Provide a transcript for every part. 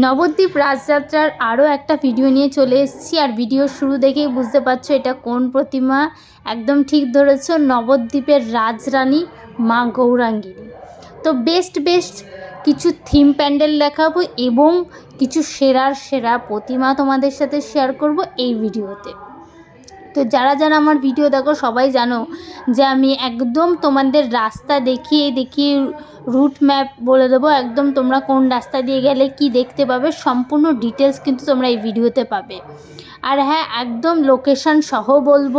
নবদ্বীপ রাজযাত্রার আরও একটা ভিডিও নিয়ে চলে এসেছি। আর ভিডিও শুরু দেখেই বুঝতে পারছ এটা কোন প্রতিমা। একদম ঠিক ধরেছ, নবদ্বীপের রাজরানী মা গৌরাঙ্গিনী। তো বেস্ট বেস্ট কিছু থিম প্যান্ডেল দেখাবো এবং কিছু সেরার সেরা প্রতিমা তোমাদের সাথে শেয়ার করব এই ভিডিওতে তো যারা যারা আমার ভিডিও দেখো, সবাই জানো যে আমি একদম তোমাদের রাস্তা দেখিয়ে দেখিয়ে রুট ম্যাপ বলে দেবো। একদম তোমরা কোন রাস্তা দিয়ে গেলে কি দেখতে পাবে, সম্পূর্ণ ডিটেলস কিন্তু তোমরা এই ভিডিওতে পাবে। আর হ্যাঁ একদম লোকেশান সহ বলব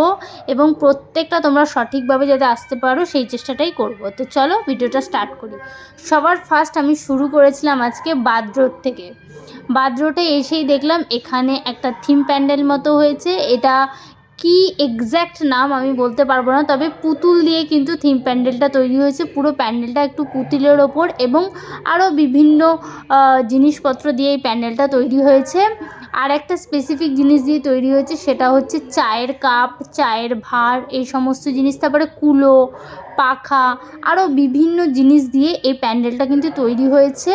এবং প্রত্যেকটা তোমরা সঠিকভাবে যাতে আসতে পারো, সেই চেষ্টাটাই করব। তো চলো ভিডিওটা স্টার্ট করি। সবার ফার্স্ট আমি শুরু করেছিলাম আজকে বাদ রোড থেকে। বাদ রোডে এসেই দেখলাম এখানে একটা থিম প্যান্ডেল মতো হয়েছে। এটা কি এক্স্যাক্ট নাম আমি বলতে পারব না, তবে পুতুল দিয়ে কিন্তু থিম প্যান্ডেলটা তৈরি হয়েছে। পুরো প্যান্ডেলটা একটু পুতুলের ওপর এবং আরও বিভিন্ন জিনিসপত্র দিয়ে এই প্যান্ডেলটা তৈরি হয়েছে। আর একটা স্পেসিফিক জিনিস দিয়ে তৈরি হয়েছে, সেটা হচ্ছে চায়ের কাপ চায়ের ভাঁড় এই সমস্ত জিনিস। তারপরে কুলো, পাখা আরও বিভিন্ন জিনিস দিয়ে এই প্যান্ডেলটা কিন্তু তৈরি হয়েছে।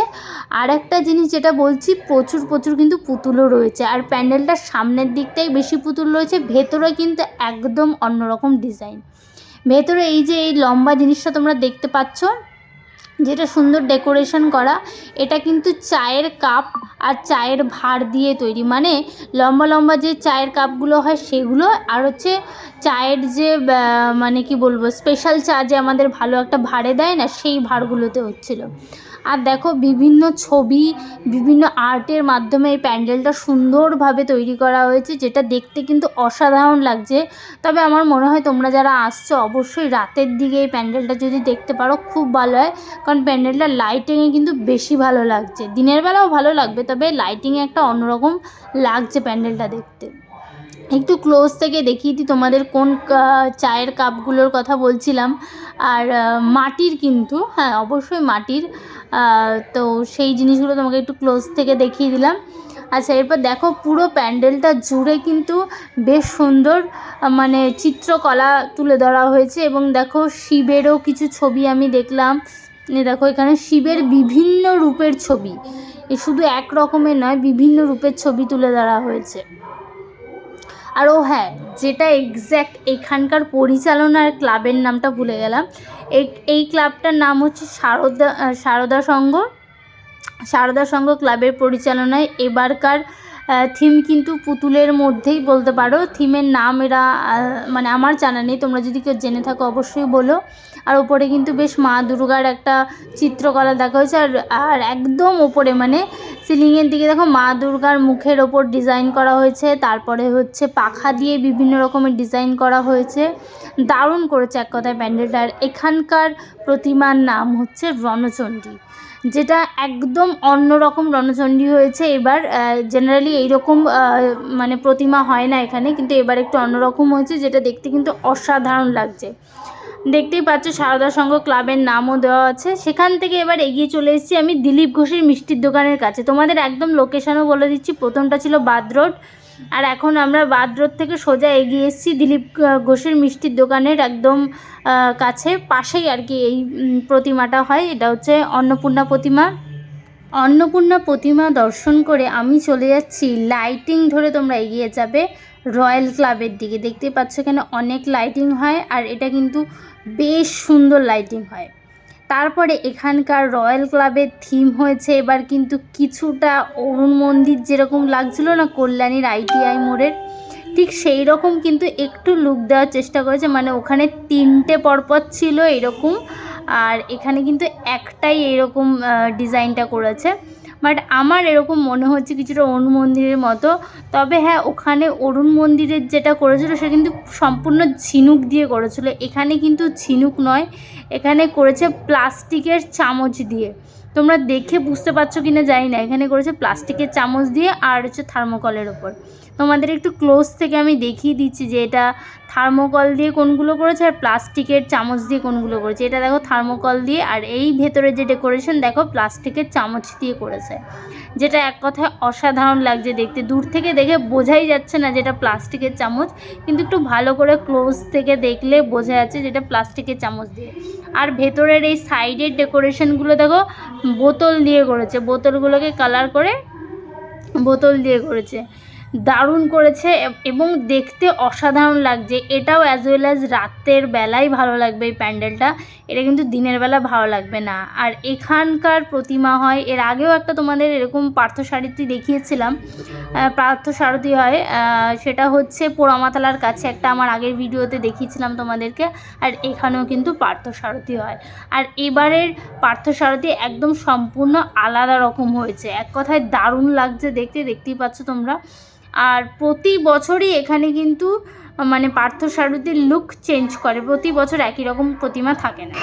আর একটা জিনিস যেটা বলছি, প্রচুর প্রচুর কিন্তু পুতুলও রয়েছে। আর প্যান্ডেলটার সামনের দিকটাই বেশি পুতুল রয়েছে, ভেতরে কিন্তু একদম অন্যরকম ডিজাইন ভেতরে এই যে এই লম্বা জিনিসটা তোমরা দেখতে পাচ্ছ যেটা সুন্দর ডেকোরেশন করা, এটা কিন্তু চায়ের কাপ আর চায়ের ভার দিয়ে তৈরি। মানে লম্বা লম্বা যে চায়ের কাপগুলো হয় সেগুলো, আর হচ্ছে চায়ের যে মানে কি বলব স্পেশাল চা যে আমাদের ভালো একটা ভাঁড়ে দেয় না, সেই ভাঁড়গুলোতে হচ্ছিল। আর দেখো বিভিন্ন ছবি, বিভিন্ন আর্টের মাধ্যমে এই প্যান্ডেলটা সুন্দরভাবে তৈরি করা হয়েছে, যেটা দেখতে কিন্তু অসাধারণ লাগছে। তবে আমার মনে হয় তোমরা যারা আসছো, অবশ্যই রাতের দিকে এই প্যান্ডেলটা যদি দেখতে পারো, খুব ভালো হয়। কারণ প্যান্ডেলটা লাইটিংয়ে কিন্তু বেশি ভালো লাগছে। দিনের বেলাও ভালো লাগবে, তবে লাইটিংয়ে একটা অন্যরকম লাগছে প্যান্ডেলটা দেখতে। একটু ক্লোজ থেকে দেখিয়ে দিই, তোমাদের কোন চায়ের কাপগুলোর কথা বলছিলাম। আর মাটির কিন্তু হ্যাঁ অবশ্যই মাটির। তো সেই জিনিসগুলো তোমাকে একটু ক্লোজ থেকে দেখিয়ে দিলাম। আচ্ছা এরপর দেখো, পুরো প্যান্ডেলটা জুড়ে কিন্তু বেশ সুন্দর মানে চিত্রকলা তুলে ধরা হয়েছে। এবং দেখো, শিবেরও কিছু ছবি আমি দেখলাম। দেখো, এখানে শিবের বিভিন্ন রূপের ছবি। শুধু এক রকমের নয়, বিভিন্ন রূপের ছবি তুলে ধরা হয়েছে। আর ও হ্যাঁ যেটা এক্স্যাক্ট এখানকার পরিচালনার ক্লাবের নামটা ভুলে গেলাম। এই এই ক্লাবটার নাম হচ্ছে সারদা সারদা সংঘ। সারদা সংঘ ক্লাবের পরিচালনায় এবারকার থিম কিন্তু পুতুলের মধ্যেই বলতে পারো। থিমের নাম এরা মানে আমার জানা নেই, তোমরা যদি কেউ জেনে থাকো অবশ্যই বলো। আর ওপরে কিন্তু বেশ মা দুর্গার একটা চিত্রকলা দেখা হয়েছে। আর আর একদম ওপরে মানে সিলিংয়ের দিকে দেখো, মা দুর্গার মুখের ওপর ডিজাইন করা হয়েছে। তারপরে হচ্ছে পাখা দিয়ে বিভিন্ন রকমের ডিজাইন করা হয়েছে। দারুণ করেছে এক কথায় প্যান্ডেলটা। আর এখানকার প্রতিমার নাম হচ্ছে রণচণ্ডী। যেটা একদম অন্য রকম রণচণ্ডী হয়েছে। এবার জেনারেলি এইরকম মানে প্রতিমা হয় না এখানে, কিন্তু এবার একটু অন্যরকম হয়েছে, যেটা দেখতে কিন্তু অসাধারণ লাগছে। দেখতেই পাচ্ছ সারদা সংঘ ক্লাবের নামও দেওয়া আছে। সেখান থেকে এবার এগিয়ে চলে এসেছি আমি দিলীপ ঘোষের মিষ্টির দোকানের কাছে। তোমাদের একদম লোকেশানও বলে দিচ্ছি। প্রথমটা ছিল বাদ রোড। আর এখন আমরা বাদ রোড থেকে সোজা এগিয়ে এসেছি দিলীপ ঘোষের মিষ্টির দোকানের একদম কাছে পাশেই আর কি এই প্রতিমাটা হয়। এটা হচ্ছে অন্নপূর্ণা প্রতিমা। অন্নপূর্ণা প্রতিমা দর্শন করে আমি চলে যাচ্ছি। লাইটিং ধরে তোমরা এগিয়ে যাবে রয়্যাল ক্লাবের দিকে। দেখতে পাচ্ছ এখানে অনেক লাইটিং হয় আর এটা কিন্তু বেশ সুন্দর লাইটিং হয়। তারপরে এখানকার রয়্যাল ক্লাবের থিম হয়েছে এবার কিন্তু কিছুটা অরুণ মন্দির যেরকম লাগছিল না কল্যাণীর আইটিআই মোড়ের, ঠিক সেই রকম কিন্তু একটু লুক দেওয়ার চেষ্টা করেছে। মানে ওখানে তিনটে পরপর ছিল এরকম, আর এখানে কিন্তু একটাই এরকম ডিজাইনটা করেছে। বাট আমার এরকম মনে হচ্ছে কিছুটা অরুণ মন্দিরের মতো। তবে হ্যাঁ ওখানে অরুণ মন্দিরের যেটা করেছিল, সে কিন্তু সম্পূর্ণ ঝিনুক দিয়ে করেছিল। এখানে কিন্তু ঝিনুক নয়, এখানে করেছে প্লাস্টিকের চামচ দিয়ে। তোমরা দেখে বুঝতে পারছ কি না জানি না, এখানে করেছে প্লাস্টিকের চামচ দিয়ে আর হচ্ছে থার্মোকলের ওপর তোমাদের একটু ক্লোজ থেকে আমি দেখিয়ে দিচ্ছি যে এটা থার্মোকল দিয়ে কোনগুলো করেছে আর প্লাস্টিকের চামচ দিয়ে কোনগুলো করেছে। এটা দেখো থার্মোকল দিয়ে আর এই ভেতরে যে ডেকোরেশন দেখো প্লাস্টিকের চামচ দিয়ে করেছে। যেটা এক কথায় অসাধারণ লাগছে দেখতে। দূর থেকে দেখে বোঝাই যাচ্ছে না যেটা প্লাস্টিকের চামচ, কিন্তু একটু ভালো করে ক্লোজ থেকে দেখলে বোঝা যাচ্ছে যেটা প্লাস্টিকের চামচ দিয়ে। আর ভেতরের এই সাইডের ডেকোরেশনগুলো দেখো বোতল দিয়ে করেছে। বোতলগুলোকে কালার করে বোতল দিয়ে করেছে। দারুণ করেছে এবং দেখতে অসাধারণ লাগছে। এটাও অ্যাজ ওয়েল অ্যাজ রাতের বেলায় ভালো লাগবে এই প্যান্ডেলটা। এটা কিন্তু দিনের বেলা ভালো লাগবে না। আর এখানকার প্রতিমা হয়, এর আগেও একটা তোমাদের এরকম পার্থসারথী দেখিয়েছিলাম পার্থসারথী হয় সেটা হচ্ছে পোড়ামাতালার কাছে একটা আমার আগের ভিডিওতে দেখিয়েছিলাম তোমাদেরকে, আর এখানেও কিন্তু পার্থসারথী হয়। আর এবারের পার্থসারথী একদম সম্পূর্ণ আলাদা রকম হয়েছে। এক কথায় দারুণ লাগছে দেখতে, দেখতেই পাচ্ছ তোমরা। আর প্রতি বছরই এখানে কিন্তু মানে পার্থসারথীর লুক চেঞ্জ করে। প্রতি বছর একই রকম প্রতিমা থাকে না।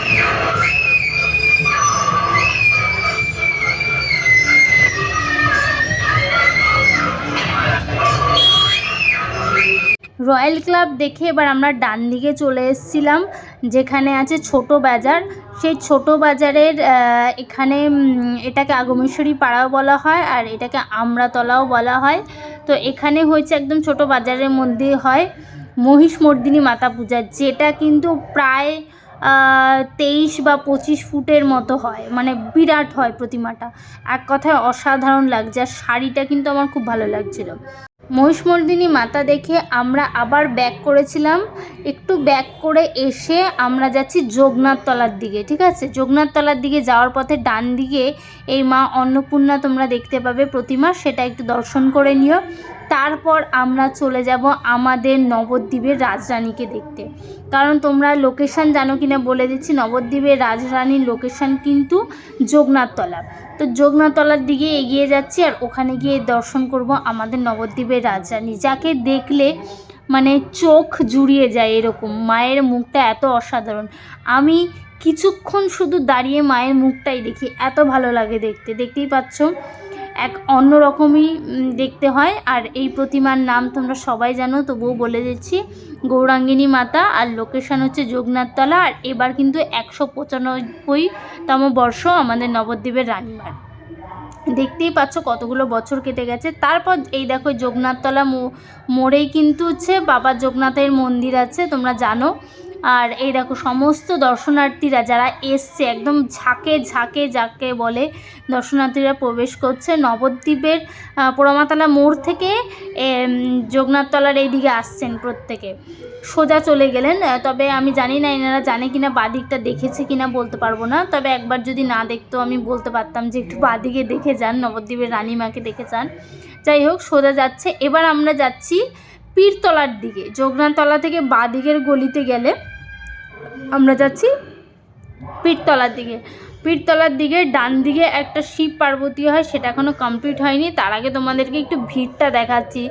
রয়্যাল ক্লাব দেখে এবার আমরা ডান দিকে চলে এসেছিলাম, যেখানে আছে ছোট বাজার। সেই ছোট বাজারের এখানে এটাকে আগমেশ্বরী পাড়াও বলা হয় আর এটাকে আমরাতলাও বলা হয়। তো এখানে হয়েছে একদম ছোট বাজারের মধ্যে হয় মহিষ মর্দিনী মাতা পূজা যেটা কিন্তু প্রায় তেইশ বা পঁচিশ ফুটের মতো হয় মানে বিরাট হয় প্রতিমাটা। এক কথায় অসাধারণ লাগছে, আর শাড়িটা কিন্তু আমার খুব ভালো লাগছিল। মহিষমর্দিনী মাতা দেখে আমরা আবার ব্যাক করেছিলাম। একটু ব্যাক করে এসে আমরা যাচ্ছি যোগনাথ তলার দিকে, ঠিক আছে? যোগনাথ তলার দিকে যাওয়ার পথে ডান দিকে এই মা অন্নপূর্ণা তোমরা দেখতে পাবে প্রতিমা, সেটা একটু দর্শন করে নিও। তারপর আমরা চলে যাব আমাদের নবদ্বীপের রাজরানীকে দেখতে। কারণ তোমরা লোকেশান জানো কিনা বলে দিচ্ছি, নবদ্বীপের রাজরানীর লোকেশান কিন্তু যোগনাথতলা তো যোগনাথতলার দিকে এগিয়ে যাচ্ছি আর ওখানে গিয়ে দর্শন করব আমাদের নবদ্বীপের রাজরানী, যাকে দেখলে মানে চোখ জুড়িয়ে যায় এরকম। মায়ের মুখটা এত অসাধারণ। আমি কিছুক্ষণ শুধু দাঁড়িয়ে মায়ের মুখটাই দেখি, এত ভালো লাগে দেখতে। দেখতেই পাচ্ছ এক অন্য রকমই দেখতে হয়। আর এই প্রতিমার নাম তোমরা সবাই জানো, তবুও বলে দিচ্ছি, গৌরাঙ্গিনী মাতা আর লোকেশন হচ্ছে যোগনাথতলা। আর এবার কিন্তু একশো পঁচানব্বইতম বর্ষ আমাদের নবদ্বীপের রানীমার। দেখতেই পাচ্ছ কতগুলো বছর কেটে গেছে। তারপর এই দেখো যোগনাথতলা মোড়েই কিন্তু হচ্ছে বাবা যোগনাথের মন্দির আছে, তোমরা জানো। আর এই দেখো, সমস্ত দর্শনার্থীরা যারা এসছে, একদম ঝাঁকে ঝাঁকে যাকে বলে দর্শনার্থীরা প্রবেশ করছে। নবদ্বীপের পোড়ামাতলা মোড় থেকে যোগনাথতলার এই দিকে আসছেন প্রত্যেকে। সোজা চলে গেলেন। তবে আমি জানি না এনারা জানে কিনা বাদিকটা দেখেছে কিনা বলতে পারব না। তবে একবার যদি না দেখতো, আমি বলতে পারতাম যে একটু বাদিকে দেখে যান, নবদ্বীপের রানীমাকে দেখে যান। যাই হোক, সোজা যাচ্ছে। এবার আমরা যাচ্ছি পীরতলার দিকে। যোগনাথতলা থেকে বাদিকের গলিতে গেলে আমরা যাচ্ছি পীরতলার দিকে। পীরতলার দিকে ডান দিকে একটা শিব পার্বতী হয়, সেটা এখনও কমপ্লিট হয়নি। তার আগে তোমাদেরকে একটু ভিড়টা দেখাচ্ছি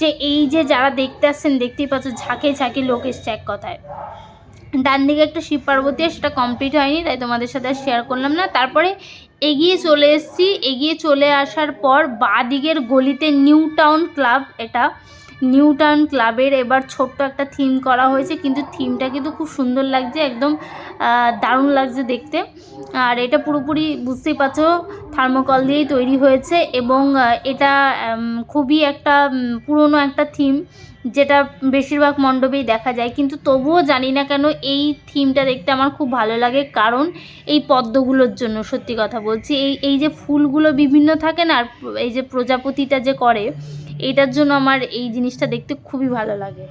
যে এই যে যারা দেখতে আসছেন, দেখতেই পাচ্ছ ঝাঁকে ঝাঁকে লোক এসছে এক কথায়। ডান দিকে একটা শিব পার্বতী হয়, সেটা কমপ্লিট হয়নি, তাই তোমাদের সাথে আর শেয়ার করলাম না। তারপরে এগিয়ে চলে এসেছি। এগিয়ে চলে আসার পর বাঁ দিকের গলিতে নিউ টাউন ক্লাব এটা নিউ টাউন ক্লাবের এবার ছোট্ট একটা থিম করা হয়েছে, কিন্তু থিমটা কিন্তু খুব সুন্দর লাগছে, একদম দারুণ লাগছে দেখতে। আর এটা পুরোপুরি বুঝতেই পারছ, থার্মোকল দিয়েই তৈরি হয়েছে এবং এটা খুবই একটা পুরনো একটা থিম, যেটা বেশিরভাগ মণ্ডপেই দেখা যায়। কিন্তু তবুও জানি না কেন এই থিমটা দেখতে আমার খুব ভালো লাগে, কারণ এই পদ্মগুলোর জন্য, সত্যি কথা বলছি। এই এই যে ফুলগুলো বিভিন্ন থাকে না, আর এই যে প্রজাপতিটা যে করে এটার জন্য আমার এই জিনিসটা দেখতে খুবই ভালো লাগে।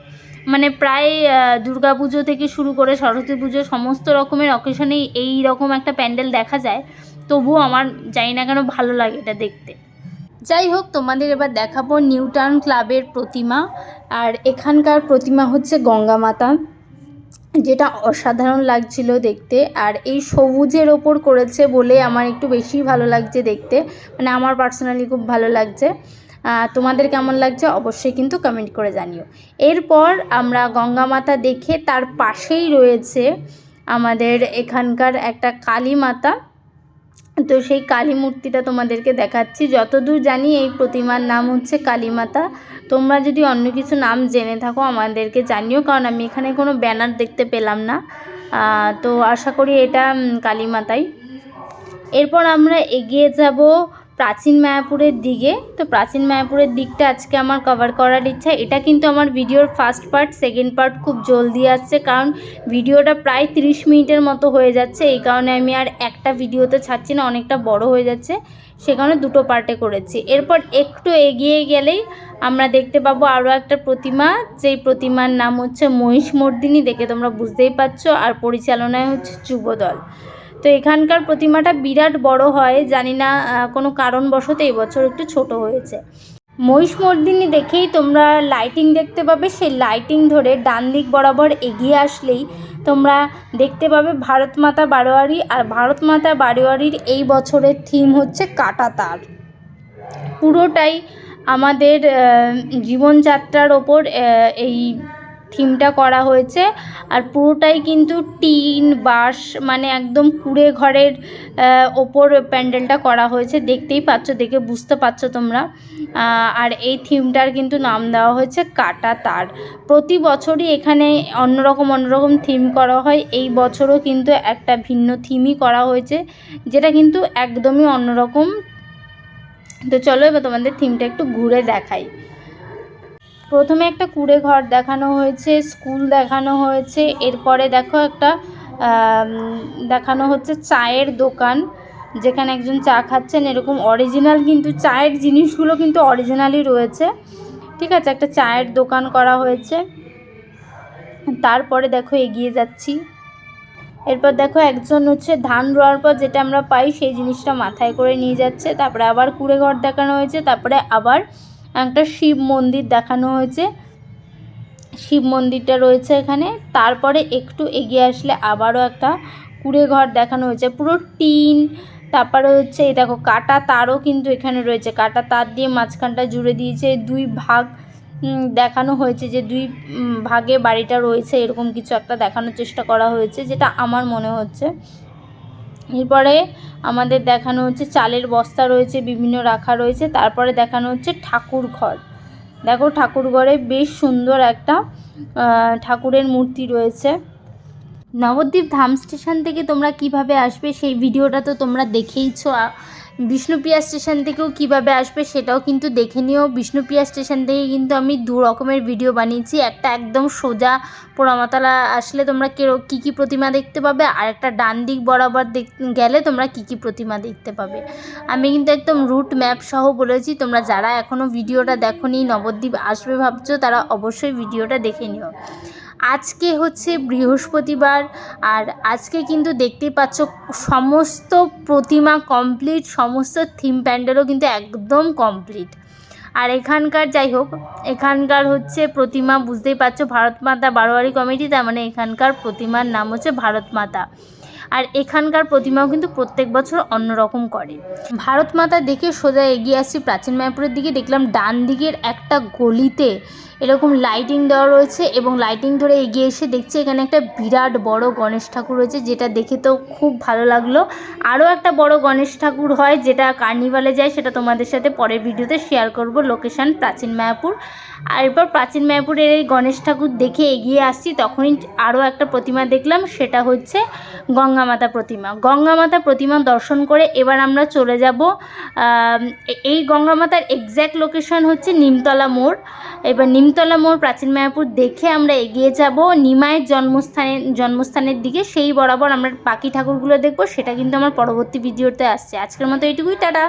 মানে প্রায় দুর্গা পুজো থেকে শুরু করে সরস্বতী পুজো সমস্ত রকমের অকেশনেই এই রকম একটা প্যান্ডেল দেখা যায়। তবুও আমার জানি না কেন ভালো লাগে এটা দেখতে। যাই হোক, তোমাদের এবার দেখাবো নিউ টাউন ক্লাবের প্রতিমা। আর এখানকার প্রতিমা হচ্ছে গঙ্গা মাতা, যেটা অসাধারণ লাগছিল দেখতে। আর এই সবুজের ওপর করেছে বলে আমার একটু বেশি ভালো লাগছে দেখতে। মানে আমার পার্সোনালি খুব ভালো লাগছে। তোমাদের কেমন লাগছে অবশ্যই কিন্তু কমেন্ট করে জানিও। এরপর আমরা গঙ্গা মাতা দেখে তার পাশেই রয়েছে আমাদের এখানকার একটা কালী মাতা তো সেই কালী মূর্তিটা তোমাদেরকে দেখাচ্ছি। যতদূর জানি এই প্রতিমার নাম হচ্ছে কালী মাতা তোমরা যদি অন্য কিছু নাম জেনে থাকো আমাদেরকে জানিও কারণ আমি এখানে কোনো ব্যানার দেখতে পেলাম না। তো আশা করি এটা উম, কালী মাতাই এরপর আমরা এগিয়ে যাব প্রাচীন মায়াপুরের দিকে। তো প্রাচীন মায়াপুরের দিকটা আজকে আমার কভার করার ইচ্ছা। এটা কিন্তু আমার ভিডিওর ফার্স্ট পার্ট সেকেন্ড পার্ট খুব জলদি আসছে কারণ ভিডিওটা প্রায় তিরিশ মিনিটের মতো হয়ে যাচ্ছে। এই কারণে আমি আর একটা ভিডিওতে ছাড়ছি না, অনেকটা বড় হয়ে যাচ্ছে। সেখানে দুটো পার্টে করেছি। এরপর একটু এগিয়ে গেলেই আমরা দেখতে পাবো আরও একটা প্রতিমা। যেই প্রতিমার নাম হচ্ছে মহিষমর্দিনী দেখে তোমরা বুঝতেই পারছ। আর পরিচালনায় হচ্ছে যুবদল। তো এখানকার প্রতিমাটা বিরাট বড় হয়, জানি না কোনো কারণবশত এই বছর একটু ছোট হয়েছে। মহিষমর্দিনী দেখেই তোমরা লাইটিং দেখতে পাবে, সেই লাইটিং ধরে ডান দিক বরাবর এগিয়ে আসলেই তোমরা দেখতে পাবে ভারত মাতা বারোয়ারি, আর ভারত মাতা বারোয়ারির এই বছরের থিম হচ্ছে কাটা তার। পুরোটাই আমাদের জীবনযাত্রার ওপর এই থিমটা করা হয়েছে। আর পুরোটাই কিন্তু টিন, বাঁশ মানে একদম কুড়ে ঘরের ওপর প্যান্ডেলটা করা হয়েছে। দেখতেই পাচ্ছ, দেখে বুঝতে পারছ তোমরা। আর এই থিমটার কিন্তু নাম দেওয়া হয়েছে কাটা তার। প্রতি বছরই এখানে অন্যরকম অন্যরকম থিম করা হয়। এই বছরও কিন্তু একটা ভিন্ন থিমই করা হয়েছে, যেটা কিন্তু একদমই অন্যরকম। তো চলো এবার তোমাদের থিমটা একটু ঘুরে দেখাই। প্রথমে একটা কুড়ে ঘর দেখানো হয়েছে, স্কুল দেখানো হয়েছে, এরপরে দেখো একটা দেখানো হচ্ছে চায়ের দোকান, যেখানে একজন চা খাচ্ছেন, এরকম অরিজিনাল কিন্তু চায়ের জিনিসগুলো কিন্তু অরিজিনালই রয়েছে, ঠিক আছে? একটা চায়ের দোকান করা হয়েছে, তারপরে দেখো এগিয়ে যাচ্ছি, এরপর দেখো একজন হচ্ছে ধান রোয়ার পর যেটা আমরা পাই, সেই জিনিসটা মাথায় করে নিয়ে যাচ্ছে, তারপরে আবার কুড়ে ঘর দেখানো হয়েছে, তারপরে আবার একটা শিব মন্দির দেখানো হয়েছে। শিব মন্দিরটা রয়েছে এখানে। তারপরে একটু এগিয়ে আসলে আবারও একটা কুড়ে ঘর দেখানো হয়েছে। পুরো টিন, তারপরে হচ্ছে এই দেখো কাটা তারও কিন্তু এখানে রয়েছে। কাটা তার দিয়ে মাঝখানটা জুড়ে দিয়েছে। দুই ভাগ দেখানো হয়েছে যে দুই ভাগে বাড়িটা রয়েছে। এরকম কিছু একটা দেখানোর চেষ্টা করা হয়েছে, যেটা আমার মনে হচ্ছে। এরপরে আমাদের দেখানো হচ্ছে চালের বস্তা রয়েছে, বিভিন্ন রাখা রয়েছে। তারপরে দেখানো হচ্ছে ঠাকুর ঘর। দেখো ঠাকুর ঘরে বেশ সুন্দর একটা ঠাকুরের মূর্তি রয়েছে। নবদ্বীপ ধাম স্টেশন থেকে তোমরা কীভাবে আসবে সেই ভিডিওটা তো তোমরা দেখেইছো। বিষ্ণুপ্রিয়া স্টেশন থেকেও কীভাবে আসবে সেটাও কিন্তু দেখে নিও। বিষ্ণুপ্রিয়া স্টেশন থেকে কিন্তু আমি দু রকমের ভিডিও বানিয়েছি। একটা একদম সোজা পোড়ামাতলা আসলে তোমরা কী কী প্রতিমা দেখতে পাবে, আর একটা ডান দিক বরাবর দেখ গেলে তোমরা কী কী প্রতিমা দেখতে পাবে। আমি কিন্তু একদম রুট ম্যাপ সহ বলেছি, তোমরা যারা এখনও ভিডিওটা দেখোনি, নবদ্বীপ আসবে ভাবছ, তারা অবশ্যই ভিডিওটা দেখে নিও। আজকে হচ্ছে বৃহস্পতিবার, আর আজকে কিন্তু দেখতেই পাচ্ছ সমস্ত প্রতিমা কমপ্লিট সমস্ত থিম প্যান্ডেলও কিন্তু একদম কমপ্লিট আর এখানকার যাই হোক, এখানকার হচ্ছে প্রতিমা, বুঝতেই পারছ, ভারত মাতা বারোয়ারি কমিটি তার মানে এখানকার প্রতিমার নাম হচ্ছে ভারত মাতা। আর এখানকার প্রতিমাও কিন্তু প্রত্যেক বছর অন্যরকম করে। ভারত মাতা দেখে সোজা এগিয়ে আসছি প্রাচীন মায়াপুরের দিকে, দেখলাম ডান দিকের একটা গলিতে এরকম লাইটিং দেওয়া রয়েছে এবং লাইটিং ধরে এগিয়ে এসে দেখছি এখানে একটা বিরাট বড় গণেশ ঠাকুর রয়েছে, যেটা দেখে তো খুব ভালো লাগল। আরও একটা বড় গণেশ ঠাকুর হয় যেটা কার্নিভালে যায়, সেটা তোমাদের সাথে পরের ভিডিওতে শেয়ার করব লোকেশান প্রাচীন মায়াপুর। আর এরপর প্রাচীন মায়াপুরের এই গণেশ ঠাকুর দেখে এগিয়ে আসছি, তখনই আরও একটা প্রতিমা দেখলাম, সেটা হচ্ছে গঙ্গা মাতা প্রতিমা। গঙ্গা মাতা প্রতিমা দর্শন করে এবার আমরা চলে যাব এই গঙ্গা মাতার এক্স্যাক্ট লোকেশন হচ্ছে নিমতলা মোড়। এবার নিমতলা মোড় প্রাচীন মায়াপুর দেখে আমরা এগিয়ে যাব। নিমায়ের জন্মস্থানের জন্মস্থানের দিকে সেই বরাবর আমরা বাকি ঠাকুরগুলো দেখব, সেটা কিন্তু আমার পরবর্তী ভিডিওতে আসছে। আজকের মতো এইটুকুই, টাটা।